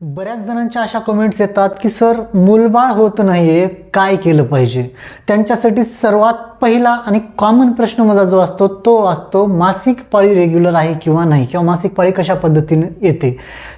बऱ्याच जणांच्या अशा कमेंट्स येतात की सर मूलबाळ होत नाही आहे काय केलं पाहिजे? त्यांच्यासाठी सर्वात पहिला आणि कॉमन प्रश्न माझा जो असतो तो असतो मासिक पाळी रेग्युलर आहे किंवा नाही? किंवा मासिक पाळी कशा पद्धतीने येते?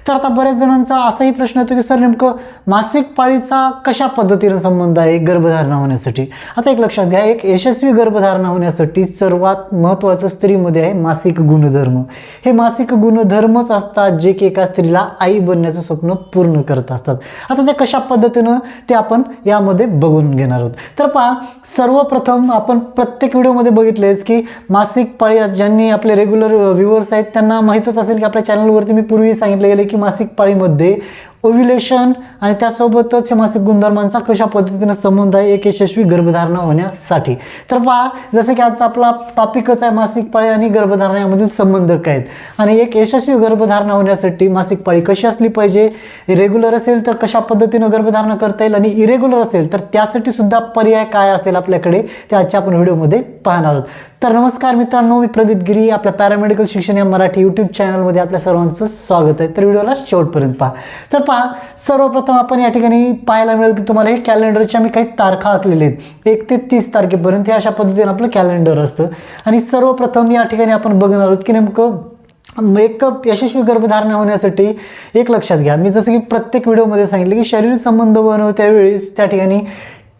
तर आता बऱ्याच जणांचा असाही प्रश्न येतो की सर नेमकं मासिक पाळीचा कशा पद्धतीनं संबंध आहे गर्भधारणा होण्यासाठी? आता एक लक्षात घ्या एक यशस्वी गर्भधारणा होण्यासाठी सर्वात महत्त्वाचं स्त्रीमध्ये आहे मासिक गुणधर्म. हे मासिक गुणधर्मच असतात जे की एका स्त्रीला आई बनण्याचं स्वप्न पूर्ण करत असतात. आता ते कशा पद्धतीनं ते आपण यामध्ये बघून घेणार आहोत. तर पहा सर्वप्रथम आपण प्रत्येक व्हिडिओमध्ये बघितलेच की मासिक पाळी ज्यांनी आपले रेग्युलर व्ह्युअर्स आहेत त्यांना माहीतच असेल की आपल्या चॅनलवरती मी पूर्वी सांगितलं गेलं की मासिक पाळीमध्ये ओव्ह्युलेशन आणि त्यासोबतच हे मासिक गुणधर्मांचा कशा पद्धतीनं संबंध आहे एक यशस्वी गर्भधारणा होण्यासाठी. तर पहा जसं की आजचा आपला टॉपिकच आहे मासिक पाळी आणि गर्भधारणा यामधील संबंध काय आहेत? आणि एक यशस्वी गर्भधारणा होण्यासाठी मासिक पाळी कशी असली पाहिजे? रेग्युलर असेल तर कशा पद्धतीनं गर्भधारणा करता येईल? आणि इरेग्युलर असेल तर त्यासाठी सुद्धा पर्याय काय असेल आपल्याकडे? ते आजच्या आपण व्हिडिओमध्ये पाहणार आहोत. तर नमस्कार मित्रांनो मी प्रदीप गिरी आपल्या पॅरामेडिकल शिक्षण या मराठी यूट्यूब चॅनलमध्ये आपल्या सर्वांचं स्वागत आहे. तर व्हिडिओला शेवटपर्यंत पहा. तर पहा सर्वप्रथम आपण या ठिकाणी पाहायला मिळेल की तुम्हाला हे कॅलेंडरच्या मी काही तारखा आखलेल्या आहेत. एक ते तीस तारखेपर्यंत हे अशा पद्धतीने आपलं कॅलेंडर असतं. आणि सर्वप्रथम या ठिकाणी आपण बघणार आहोत की नेमकं एक यशस्वी गर्भधारणा होण्यासाठी एक लक्षात घ्या. मी जसं की प्रत्येक व्हिडिओमध्ये सांगितलं की शरीर संबंध बनव त्यावेळेस त्या ठिकाणी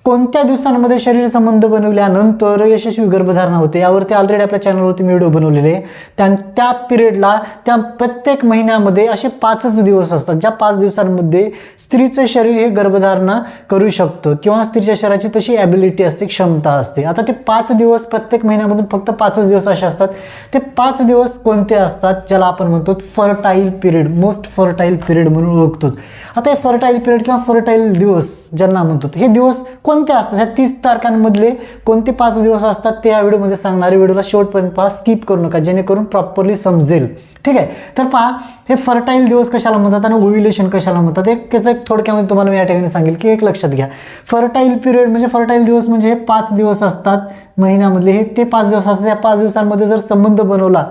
कोणत्या दिवसांमध्ये शरीर संबंध बनवल्यानंतर यशस्वी गर्भधारणा होते यावरती ऑलरेडी आपल्या चॅनलवरती मी व्हिडिओ बनवलेले आहे. त्या त्या पिरियडला त्या प्रत्येक महिन्यामध्ये असे पाचच दिवस असतात ज्या पाच दिवसांमध्ये स्त्रीचं शरीर हे गर्भधारणा करू शकतं किंवा स्त्रीच्या शरीराची तशी ॲबिलिटी असते क्षमता असते. आता ते पाच दिवस प्रत्येक महिन्यामधून फक्त पाचच दिवस असे असतात. ते पाच दिवस कोणते असतात ज्याला आपण म्हणतो fertile period most fertile period म्हणून ओळखतो. आता हे फर्टाईल पिरियड किंवा फर्टाईल दिवस ज्यांना म्हणतो हे दिवस कोणते असतात ह्या तीस तारखांमधले कोणते पाच दिवस असतात ते या व्हिडिओमध्ये सांगणारे व्हिडिओला शेवटपर्यंत पहा स्किप करू नका जेणेकरून प्रॉपरली समजेल. ठीक आहे? तर पहा हे फर्टाईल दिवस कशाला म्हणतात आणि ओव्ह्युलेशन कशाला म्हणतात एक त्याचं एक थोडक्यामध्ये तुम्हाला मी या ठिकाणी सांगेल की एक लक्षात घ्या. फर्टाईल पिरियड म्हणजे फर्टाईल दिवस म्हणजे हे पाच दिवस असतात महिन्यामधले हे ते पाच दिवस असतात या पाच दिवसांमध्ये जर संबंध बनवला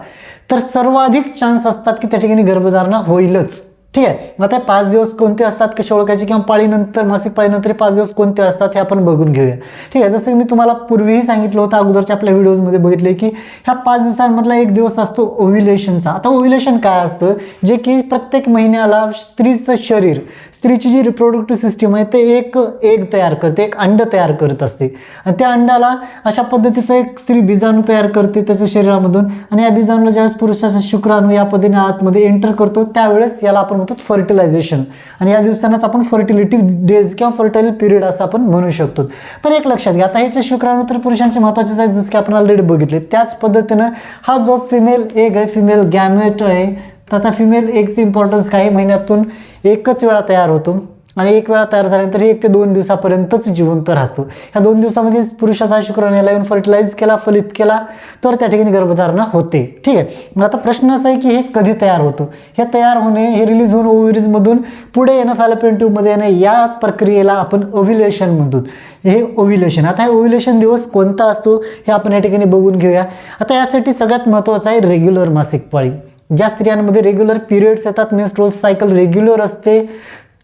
तर सर्वाधिक चान्स असतात की त्या ठिकाणी गर्भधारणा होईलच. ठीक आहे. मग आता पाच दिवस कोणते असतात कसे ओळखायचे किंवा पाळीनंतर मासिक पाळीनंतर पाच दिवस कोणते असतात हे आपण बघून घेऊया. ठीक आहे. जसं मी तुम्हाला पूर्वीही सांगितलं होतं अगोदरच्या आपल्या व्हिडिओजमध्ये बघितले की ह्या पाच दिवसांमधला एक दिवस असतो ओव्ह्युलेशनचा आता ओव्ह्युलेशन काय असतं? जे की प्रत्येक महिन्याला स्त्रीचं शरीर स्त्रीची जी रिप्रोडक्टिव्ह सिस्टीम आहे ते एक एग तयार करते एक अंड तयार करत असते. आणि त्या अंडाला अशा पद्धतीचं एक स्त्री बीजाणू तयार करते त्याच्या शरीरामधून. आणि या बीजाणूला ज्यावेळेस पुरुषाचा शुक्राणू या पद्धतीने आतमध्ये एंटर करतो त्यावेळेस याला आपण म्हणतो फर्टिलायझेशन आणि या दिवसांनाच आपण फर्टिलिटी डेज किंवा फर्टाईल पिरियड असं आपण म्हणू शकतो. पण एक लक्षात घ्या आता ह्याचे शुक्राणू तर पुरुषांचे महत्त्वाचेच आहेत जसं की आपण ऑलरेडी बघितले. त्याच पद्धतीनं हा जो फिमेल एग आहे फिमेल गॅमेट आहे तर आता फिमेल एगचे इम्पॉर्टन्स काही महिन्यातून एकच वेळा तयार होतो. आणि एक वेळा तयार झाल्यानंतर हे एक ते दोन दिवसापर्यंतच जिवंत राहतो. ह्या दोन दिवसामध्ये पुरुषाचा शुक्राणू येऊन फर्टिलाइज केला फलित केला तर त्या ठिकाणी गर्भधारणा होते. ठीक आहे. मग आता प्रश्न असा आहे की हे कधी तयार होतं? हे तयार होणे हे रिलीज होऊन ओव्हिरीजमधून पुढे येणं फॅलोपियन ट्यूबमध्ये येणं या प्रक्रियेला आपण ओव्ह्युलेशन म्हणतो. हे ओव्ह्युलेशन आता हे ओव्ह्युलेशन दिवस कोणता असतो? हे आपण या ठिकाणी बघून घेऊया. आता यासाठी सगळ्यात महत्त्वाचं आहे रेग्युलर मासिक पाळी. ज्या स्त्रियांमध्ये रेग्युलर पिरियड्स येतात मेन्स्ट्रोल सायकल रेग्युलर असते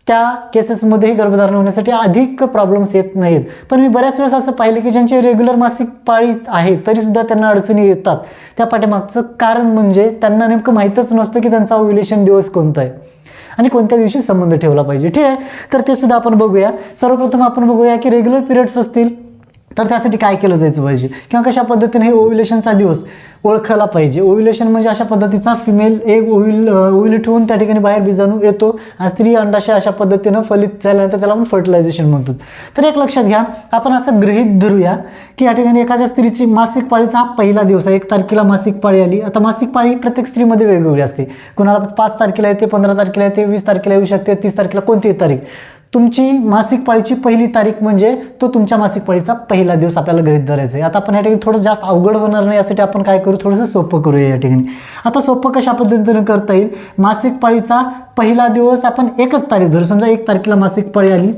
त्या केसेसमध्येही गर्भधारण होण्यासाठी अधिक प्रॉब्लेम्स येत नाहीत. पण मी बऱ्याच वेळेस असं पाहिलं की ज्यांचे रेग्युलर मासिक पाळी आहे तरीसुद्धा त्यांना अडचणी येतात. त्या पाठीमागचं कारण म्हणजे त्यांना नेमकं माहीतच नसतं की त्यांचा ओव्ह्युलेशन दिवस कोणता आहे. आणि कोणत्या दिवशी संबंध ठेवला पाहिजे. ठीक आहे? तर ते सुद्धा आपण बघूया. सर्वप्रथम आपण बघूया की रेग्युलर पिरियड्स असतील. तर त्यासाठी काय केलं जायचं पाहिजे? किंवा कशा पद्धतीने हे ओव्ह्युलेशनचा दिवस ओळखला पाहिजे? ओव्ह्युलेशन म्हणजे अशा पद्धतीचा फिमेल एक ओव्हिल ओव्हिलेट होऊन त्या ठिकाणी बाहेर बीजाणू येतो आणि स्त्री अंडाशय अशा पद्धतीनं फलित झाल्यानंतर त्याला आपण फर्टिलायझेशन म्हणतो. तर एक लक्षात घ्या आपण असं गृहीत धरूया की या ठिकाणी एखाद्या स्त्रीची मासिक पाळीचा हा पहिला दिवस आहे. एक तारखेला मासिक पाळी आली. आता मासिक पाळी प्रत्येक स्त्रीमध्ये वेगवेगळी असते. कुणाला पाच तारखेला येते पंधरा तारखेला येते वीस तारखेला येऊ शकते तीस तारखेला कोणतीही तारीख. तुमची मासिक पाळीची पहिली तारीख म्हणजे तो तुमच्या मासिक पाळीचा पहिला दिवस आपल्याला गृहित धरायचा आहे. आता आपण या ठिकाणी थोडं जास्त अवघड होणार नाही यासाठी आपण काय करू? थोडंसं सोपं करूया या ठिकाणी. आता सोपं कशा पद्धतीनं करता येईल? मासिक पाळीचा पहिला दिवस आपण एकच तारीख धरू. समजा एक तारखेला मासिक पाळी आली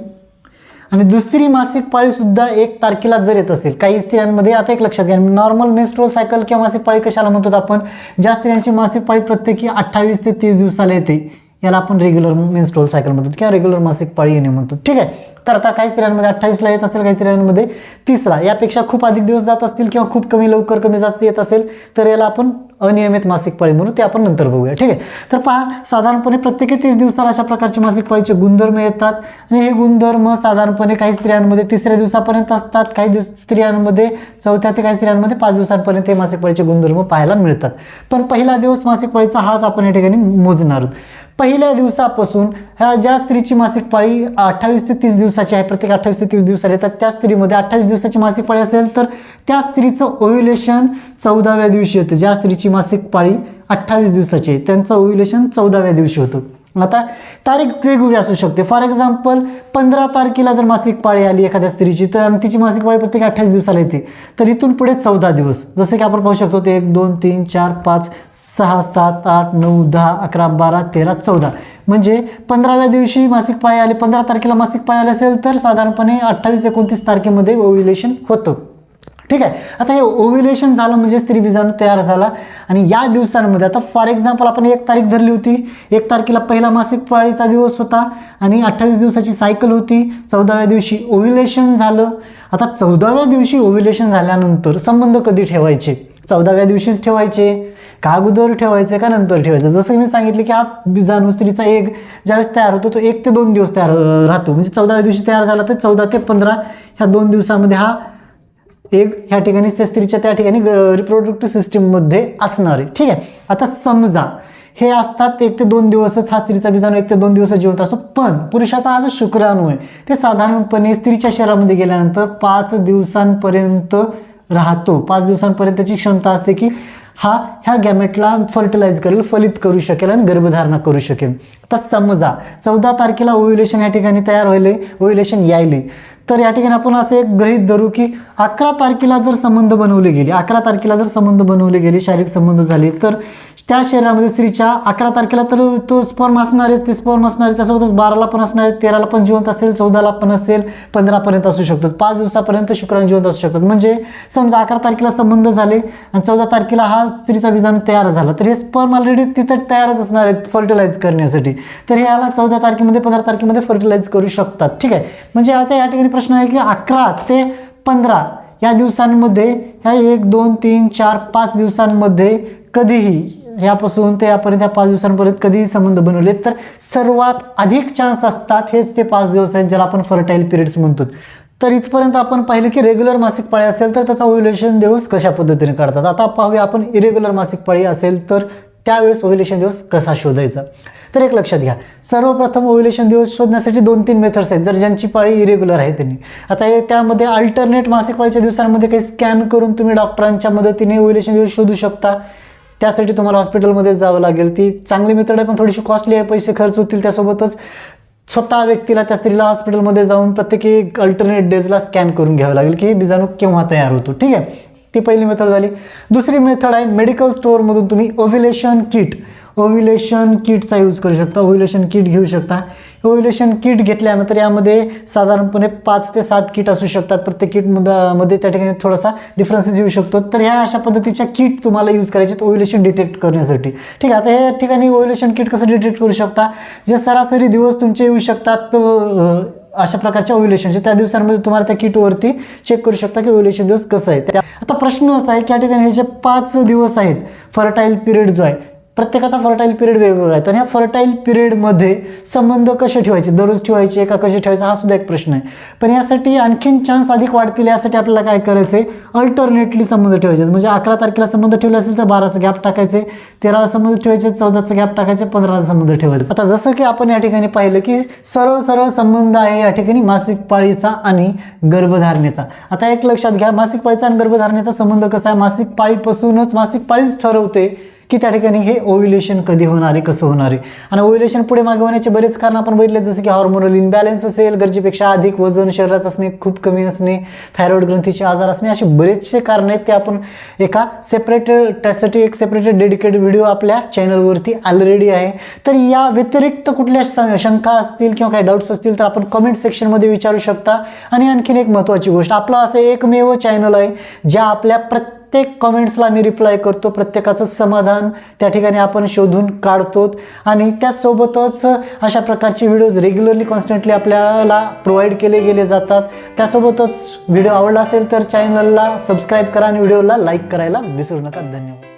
आणि दुसरी मासिक पाळीसुद्धा एक तारखेला जर येत असेल काही स्त्रियांमध्ये आता एक लक्षात घ्या नॉर्मल मेस्ट्रोल सायकल किंवा मासिक पाळी कशाला म्हणतो आपण? ज्या स्त्रियांची मासिक पाळी प्रत्येकी अठ्ठावीस ते तीस दिवसाला येते. याला आपण रेग्युलर मेन्स्ट्रोल सायकल म्हणतो किंवा रेग्युलर मासिक पाळी येणे म्हणतो. ठीक आहे? तर आता काही स्त्रियांमध्ये अठ्ठावीसला येत असेल काही स्त्रियांमध्ये तीसला. यापेक्षा खूप अधिक दिवस जात असतील किंवा खूप कमी लवकर कमी जास्त येत असेल तर याला आपण अनियमित मासिक पाळी म्हणून ते आपण नंतर बघूया. ठीक आहे? तर पहा साधारणपणे प्रत्येकी तीस दिवसाला अशा प्रकारचे मासिक पाळीचे गुणधर्म येतात. आणि हे गुणधर्म साधारणपणे काही स्त्रियांमध्ये तिसऱ्या दिवसापर्यंत असतात. काही दिवस स्त्रियांमध्ये चौथ्या ते काही स्त्रियांमध्ये पाच दिवसांपर्यंत हे मासिक पाळीचे गुणधर्म पाहायला मिळतात. पण पहिला दिवस मासिक पाळीचा हाच आपण या ठिकाणी मोजणार आहोत. पहिल्या दिवसापासून ह्या ज्या स्त्रीची मासिक पाळी अठ्ठावीस ते तीस दिवसाची आहे प्रत्येक अठ्ठावीस ते तीस दिवसाला येतात त्या स्त्रीमध्ये अठ्ठावीस दिवसाची मासिक पाळी असेल तर त्या स्त्रीचं ओव्युलेशन चौदाव्या दिवशी येतं. ज्या स्त्रीची मासिक पाळी अठ्ठावीस दिवसाची. आहे त्यांचं ओव्युलेशन चौदाव्या दिवशी होतं. आता तारीख वेगवेगळी असू शकते. फॉर एक्झाम्पल पंधरा तारखेला जर मासिक पाळी आली एखाद्या स्त्रीची तर तिची मासिक पाळी प्रत्येक अठ्ठावीस दिवसाला येते. तर इथून पुढे चौदा दिवस. जसे की आपण पाहू शकतो ते एक दोन तीन चार पाच सहा सात आठ नऊ दहा अकरा बारा तेरा चौदा. म्हणजे पंधराव्या दिवशी मासिक पाळी आली पंधरा तारखेला मासिक पाळी आली असेल तर साधारणपणे अठ्ठावीस एकोणतीस तारखेमध्ये ओव्युलेशन होतं. ठीक आहे? आता हे ओव्युलेशन झालं म्हणजे स्त्री बीजाणू तयार झाला. आणि या दिवसांमध्ये आता फॉर एक्झाम्पल आपण एक तारीख धरली होती. एक तारखेला पहिला मासिक पाळीचा दिवस होता. आणि अठ्ठावीस दिवसाची सायकल होती. चौदाव्या दिवशी ओव्युलेशन झालं. आता चौदाव्या दिवशी ओव्युलेशन झाल्यानंतर संबंध कधी ठेवायचे? चौदाव्या दिवशीच ठेवायचे. का अगोदर ठेवायचे का नंतर ठेवायचे? जसं मी सांगितलं की हा बीजाणू स्त्रीचा एक ज्यावेळेस तयार होतो तो एक ते दोन दिवस तयार राहतो. म्हणजे चौदाव्या दिवशी तयार झाला तर चौदा ते पंधरा ह्या दोन दिवसामध्ये हा एक ह्या ठिकाणी त्या स्त्रीच्या त्या ठिकाणी रिप्रोडक्टिव्ह सिस्टीममध्ये असणार आहे. ठीक आहे? आता समजा हे असतात एक ते दोन दिवसच हा स्त्रीचा बीजाणू एक ते दोन दिवस जिवंत असतो. पण पुरुषाचा हा जो शुक्राणू आहे. ते साधारणपणे स्त्रीच्या शरीरामध्ये गेल्यानंतर पाच दिवसांपर्यंत राहतो. पाच दिवसांपर्यंतची क्षमता असते की हा ह्या गॅमेटला फर्टिलाइज करेल फलित करू शकेल आणि गर्भधारणा करू शकेल. आता समजा चौदा तारखेला ओव्युलेशन या ठिकाणी तयार व्हायले ओव्युलेशन यायले तर या ठिकाणी आपण असं एक गृहीत धरू की अकरा तारखेला जर संबंध बनवले गेले अकरा तारखेला जर संबंध बनवले गेले शारीरिक संबंध झाले तर त्या शरीरामध्ये स्त्रीच्या अकरा तारखेला तर तो स्पर्म आहे ते स्पर्म असणार आहे त्यासोबतच बाराला पण असणार आहे तेराला पण जिवंत असेल चौदाला पण असेल पंधरापर्यंत असू शकतो. पाच दिवसापर्यंत शुक्राणू जिवंत असू शकतात म्हणजे समजा अकरा तारखेला संबंध झाले आणि चौदा तारखेला हा स्त्रीचा बीजाणू तयार झाला तर हे स्पर्म ऑलरेडी तिथं तयारच असणार आहेत फर्टिलाइज करण्यासाठी. तर हे याला चौदा तारखेमध्ये पंधरा तारखेमध्ये फर्टिलाइज करू शकतात. ठीक आहे? म्हणजे आता या ठिकाणी प्रश्न आहे की अकरा ते पंधरा या दिवसांमध्ये ह्या एक दोन तीन चार पाच दिवसांमध्ये कधीही ह्यापासून ते यापर्यंत ह्या पाच दिवसांपर्यंत कधीही संबंध बनवले तर सर्वात अधिक चान्स असतात हेच ते पाच दिवस आहेत ज्याला आपण फर्टाईल पिरियड्स म्हणतो. तर इथपर्यंत आपण पाहिलं की रेग्युलर मासिक पाळी असेल तर त्याचा ओव्युलेशन दिवस कशा पद्धतीने काढतात? आता पाहूया आपण इरेग्युलर मासिक पाळी असेल तर त्यावेळेस ओव्युलेशन दिवस कसा शोधायचा? तर एक लक्षात घ्या. सर्वप्रथम ओव्युलेशन दिवस शोधण्यासाठी दोन तीन मेथड्स आहेत जर ज्यांची पाळी इरेग्युलर आहे त्यांनी. आता हे त्यामध्ये अल्टरनेट मासिक पाळीच्या दिवसांमध्ये काही स्कॅन करून तुम्ही डॉक्टरांच्या मदतीने ओव्युलेशन दिवस शोधू शकता. त्यासाठी तुम्हाला हॉस्पिटलमध्ये जावं लागेल. ती चांगली मेथड आहे पण थोडीशी कॉस्टली आहे. पैसे खर्च होतील त्यासोबतच स्वतः व्यक्तीला त्या स्त्रीला हॉस्पिटलमध्ये जाऊन प्रत्येकी अल्टरनेट डेजला स्कॅन करून घ्यावं लागेल की हे बीजाणू केव्हा तयार होतो. ठीक आहे? ती पहिली मेथड झाली. दुसरी मेथड आहे मेडिकल स्टोअरमधून तुम्ही ओव्हिलेशन किट ओव्युलेशन किटचा यूज करू शकता ओव्युलेशन किट घेऊ शकता. ओव्युलेशन किट घेतल्यानंतर यामध्ये साधारणपणे पाच ते सात किट असू शकतात. प्रत्येक किटमध्ये त्या ठिकाणी थोडासा डिफरन्सेस येऊ शकतो. तर ह्या अशा पद्धतीच्या किट तुम्हाला यूज करायचे ओव्युलेशन डिटेक्ट करण्यासाठी. ठीक आहे आता या ठिकाणी ओव्युलेशन किट कसं डिटेक्ट करू शकता? जे सरासरी दिवस तुमचे येऊ शकतात अशा प्रकारच्या ओव्युलेशनचे त्या दिवसांमध्ये तुम्हाला त्या किटवरती चेक करू शकता की ओव्युलेशन दिवस कसं आहे. आता प्रश्न असा आहे की या ठिकाणी हे जे पाच दिवस आहेत फर्टाईल पिरियड जो आहे प्रत्येकाचा फर्टाईल पिरियड वेगवेगळा आहे. तर ह्या फर्टाईल पिरियडमध्ये संबंध कसे ठेवायचे? दररोज ठेवायचे का कसे ठेवायचे? हा सुद्धा एक प्रश्न आहे. पण यासाठी आणखीन चान्स अधिक वाढतील यासाठी आपल्याला काय करायचं आहे अल्टरनेटली संबंध ठेवायचे. म्हणजे अकरा तारखेला संबंध ठेवले असेल तर बाराचा गॅप टाकायचे. तेराला संबंध ठेवायचे चौदाचा गॅप टाकायचे पंधराचा संबंध ठेवायचे. आता जसं की आपण या ठिकाणी पाहिलं की सरळ सरळ संबंध आहे या ठिकाणी मासिक पाळीचा आणि गर्भधारणेचा. आता एक लक्षात घ्या मासिक पाळीचा आणि गर्भधारणेचा संबंध कसा आहे? मासिक पाळीपासूनच मासिक पाळीच ठरवते. की त्या ठिकाणी हे ओव्युलेशन कधी होणार आहे कसं होणार आहे? आणि ओव्युलेशन पुढे मागे होण्याचे बरेच कारण आपण बघितले जसं की हॉर्मोनल इनबॅलन्स असेल गरजेपेक्षा अधिक वजन शरीराचं असणे खूप कमी असणे थायरॉइड ग्रंथीचे आजार असणे असे बरेचसे कारण आहेत ते आपण एका सेपरेट त्यासाठी एक सेपरेटेड डेडिकेटेड व्हिडिओ आपल्या चॅनलवरती ऑलरेडी आहे. तर या व्यतिरिक्त कुठल्या शंका असतील किंवा काही डाऊट्स असतील तर आपण कमेंट सेक्शनमध्ये विचारू शकता. आणि आणखीन एक महत्त्वाची गोष्ट आपलं असं एकमेव चॅनल आहे ज्या आपल्या प्रत्येक प्रत्येक कमेंट्सला मी रिप्लाय करतो प्रत्येकाचं समाधान त्या ठिकाणी आपण शोधून काढतो. आणि त्यासोबतच अशा प्रकारचे व्हिडिओज रेग्युलरली कॉन्स्टंटली आपल्याला प्रोव्हाइड केले गेले जातात. त्यासोबतच व्हिडिओ आवडला असेल तर चॅनलला सबस्क्राईब करा आणि व्हिडिओला लाईक करायला विसरू नका. धन्यवाद.